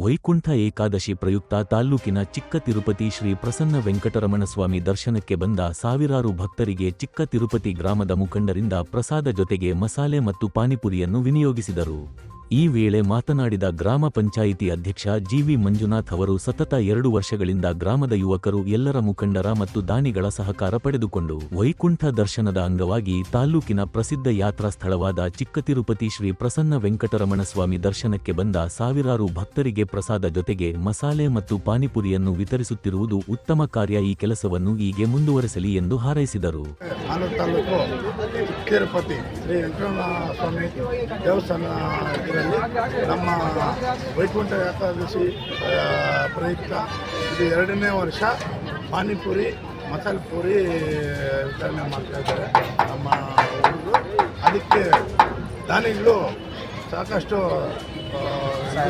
ವೈಕುಂಠ ಏಕಾದಶಿ ಪ್ರಯುಕ್ತ ತಾಲ್ಲೂಕಿನ ಚಿಕ್ಕ ತಿರುಪತಿ ಶ್ರೀ ಪ್ರಸನ್ನ ವೆಂಕಟರಮಣ ಸ್ವಾಮಿ ದರ್ಶನಕ್ಕೆ ಬಂದ ಸಾವಿರಾರು ಭಕ್ತರಿಗೆ ಚಿಕ್ಕ ತಿರುಪತಿ ಗ್ರಾಮದ ಮುಖಂಡರಿಂದ ಪ್ರಸಾದ ಜೊತೆಗೆ ಮಸಾಲೆ ಮತ್ತು ಪಾನಿಪುರಿಯನ್ನು ವಿನಿಯೋಗಿಸಿದರು. ಈ ವೇಳೆ ಮಾತನಾಡಿದ ಗ್ರಾಮ ಪಂಚಾಯಿತಿ ಅಧ್ಯಕ್ಷ ಜಿವಿ ಮಂಜುನಾಥ್ ಅವರು ಸತತ ಎರಡು ವರ್ಷಗಳಿಂದ ಗ್ರಾಮದ ಯುವಕರು ಎಲ್ಲರ ಮುಖಂಡರ ಮತ್ತು ದಾನಿಗಳ ಸಹಕಾರ ಪಡೆದುಕೊಂಡು ವೈಕುಂಠ ದರ್ಶನದ ಅಂಗವಾಗಿ ತಾಲ್ಲೂಕಿನ ಪ್ರಸಿದ್ಧ ಯಾತ್ರಾ ಸ್ಥಳವಾದ ಚಿಕ್ಕ ತಿರುಪತಿ ಶ್ರೀ ಪ್ರಸನ್ನ ವೆಂಕಟರಮಣ ಸ್ವಾಮಿ ದರ್ಶನಕ್ಕೆ ಬಂದ ಸಾವಿರಾರು ಭಕ್ತರಿಗೆ ಪ್ರಸಾದ ಜೊತೆಗೆ ಮಸಾಲೆ ಮತ್ತು ಪಾನಿಪುರಿಯನ್ನು ವಿತರಿಸುತ್ತಿರುವುದು ಉತ್ತಮ ಕಾರ್ಯ ಈ ಕೆಲಸವನ್ನು ಹೀಗೆ ಮುಂದುವರೆಸಲಿ ಎಂದು ಹಾರೈಸಿದರು. ತಿರುಪತಿ ಶ್ರೀ ವೆಂಕಟರಮಣ ಸ್ವಾಮಿ ದೇವಸ್ಥಾನ ಇದರಲ್ಲಿ ನಮ್ಮ ವೈಕುಂಠ ಏಕಾದಶಿ ಪ್ರಯುಕ್ತ ಇದು ಎರಡನೇ ವರ್ಷ ಪಾನಿಪುರಿ, ಮಸಾಲೆ ಪೂರಿ ವಿತರಣೆ ಮಾಡ್ತಾ ಇದ್ದಾರೆ. ನಮ್ಮ ಊರು. ಅದಕ್ಕೆ ದಾನಿಗಳು ಸಾಕಷ್ಟು ಸಹಾಯ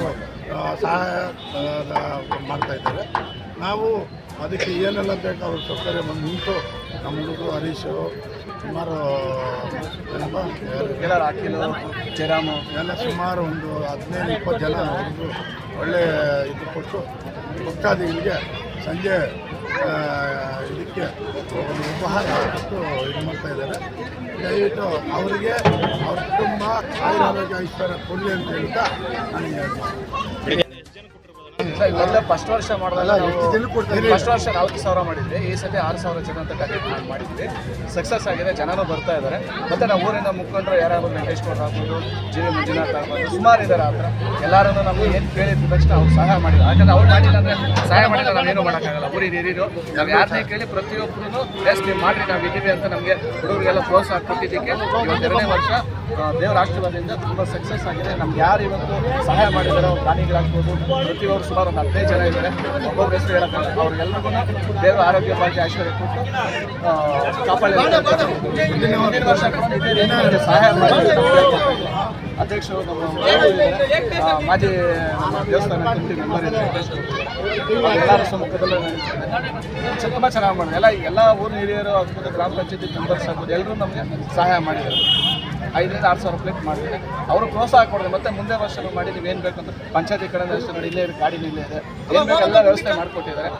ಮಾಡ್ತಾ ಇದ್ದಾರೆ. ನಾವು ಅದಕ್ಕೆ ಏನೆಲ್ಲ ಬೇಕು ಅವ್ರ ಸೌಕರ್ಯ ಬಂದು ನಿಂತು ನಮ್ಮ ಹುಡುಗರು ಹರೀಶು ಸುಮಾರು ಅಖಿಲು ಜಯರಾಮು. ಎಲ್ಲ ಸುಮಾರು ಒಂದು ಹದಿನೈದು ಇಪ್ಪತ್ತು ಜನ ಹುಡುಗರು ಒಳ್ಳೆ ಇದು ಕೊಟ್ಟು ಭಕ್ತಾದಿಗಳಿಗೆ ಸಂಜೆ ಇದಕ್ಕೆ ಒಂದು ಉಪಹಾರ ಕೊಟ್ಟು ಇದು ಮಾಡ್ತಾ ಇದ್ದಾರೆ. ದಯವಿಟ್ಟು ಅವರಿಗೆ ಅವ್ರ ಕುಟುಂಬ ಆಯುರಾರೋಗ್ಯ ಐಶ್ವರ್ಯ ಕೊಡಲಿ ಅಂತ ಹೇಳ್ತಾ ನನಗೆ ಹೇಳ್ತೀನಿ. ಇವೆಲ್ಲ ಫಸ್ಟ್ ವರ್ಷ ಮಾಡಿದಾಗ? ಫಸ್ಟ್ ವರ್ಷ ನಾಲ್ಕು ಸಾವಿರ ಮಾಡಿದ್ವಿ. ಈ ಸತಿ ಆರು ಸಾವಿರ ಜನ ಅಂತ ಟಾರ್ಗೆಟ್ ಮಾಡಿ ಮಾಡಿದ್ವಿ. ಸಕ್ಸಸ್ ಆಗಿದೆ ಜನನೂ ಬರ್ತಾ ಇದ್ದಾರೆ ಮತ್ತೆ ನಾವು ಊರಿನ ಮುಖಂಡರು ಯಾರಾದರೂ ವೆಂಕಟೇಶ್ವರ ಆಗ್ಬೋದು ಜಿ ವಿ ಮಂಜುನಾಥ್ ಆಗ್ಬೋದು ಸುಮಾರು ಇದ್ದಾರೆ ಆ ಥರ ಎಲ್ಲರೂ ನಮ್ಗೆ ಏನು ಕೇಳಿದ ತಕ್ಷಣ ಅವ್ರು ಸಹಾಯ ಮಾಡಿದ್ರು. ಯಾಕಂದ್ರೆ ಅವ್ರು ಮಾಡಿಲ್ಲ ಅಂದ್ರೆ ಸಹಾಯ ಮಾಡಿದ್ರೆ ನಾವೇನು ಮಾಡೋಕ್ಕಾಗಲ್ಲ. ಊರಿನ ಹಿರಿಯರು ನಾವು ಯಾರನ್ನೇ ಕೇಳಿ ಪ್ರತಿಯೊಬ್ಬರು ಎಸ್ ನೀವು ಮಾಡ್ರಿ ನಾವು ಇದ್ದೀವಿ ಅಂತ ನಮಗೆ ಹುಡುಗರಿಗೆಲ್ಲ ಪ್ರೋತ್ಸಾಹ ಕೊಟ್ಟಿದ್ದಕ್ಕೆ ಎರಡನೇ ವರ್ಷ ದೇವರ ಆಶೀರ್ವಾದದಿಂದ ತುಂಬ ಸಕ್ಸಸ್ ಆಗಿದೆ. ನಮ್ಗೆ ಯಾರು ಇವತ್ತು ಸಹಾಯ ಮಾಡಿದ್ದಾರೆ ಅವ್ರು ಪ್ರಾಣಿಗಳಾಗ್ಬೋದು ಪ್ರತಿಯೊಬ್ಬರು ಸುಮಾರು ಒಂದು ಹದಿನೈದು ಜನ ಇದ್ದಾರೆ. ಒಬ್ಬೊಬ್ಬರು ಹೆಸರು ಹೇಳೋಕ್ಕಾಗಲ್ಲ ಅವ್ರಿಗೆಲ್ಲರಿಗೂ ದೇವರ ಆರೋಗ್ಯ ಭಾಗ್ಯ ಐಶ್ವರ್ಯ ಕೊಟ್ಟು ಕಾಪಾಡಿದ್ದಾರೆ ಕಾಪಾಡಿ ಅಂತ ಮುಂದಿನ ಮುಂದಿನ ವರ್ಷ ಇದೇ ರೀತಿ ಸಹಾಯ ಮಾಡಿ ಅಧ್ಯಕ್ಷರು ನಮ್ಮ ಮಾಜಿ ದೇವಸ್ಥಾನ ಕಮಿಟಿ ಮೆಂಬರ್ ಇದ್ದಾರೆ. ಎಲ್ಲರ ಸಮ್ಮುಖದಲ್ಲೂ ತುಂಬ ಚೆನ್ನಾಗಿ ಮಾಡಿದೆ ಎಲ್ಲ ಎಲ್ಲ ಊರಿನ ಹಿರಿಯರು ಆಗ್ಬೋದು ಗ್ರಾಮ ಪಂಚಾಯತಿ ಮೆಂಬರ್ಸ್ ಆಗ್ಬೋದು ಎಲ್ಲರೂ ನಮಗೆ ಸಹಾಯ ಮಾಡಿದ್ದಾರೆ. ಐದರಿಂದ ಆರು ಸಾವಿರ ಪ್ಲೇಟ್ ಮಾಡಿದ್ದಾರೆ ಅವರು ಪ್ರೋತ್ಸಾಹ ಕೊಡಿದೆ ಮತ್ತೆ ಮುಂದೆ ವರ್ಷ ನೀವು ಏನು ಅಂತ ಪಂಚಾಯತಿ ಕಡೆ ಮಾಡಿ ಇಲ್ಲೇ ಇದೆ ಗಾಡಿ ಇಲ್ಲೇ ಇದೆ ಏನು ವ್ಯವಸ್ಥೆ ಮಾಡಿಕೊಟ್ಟಿದ್ದಾರೆ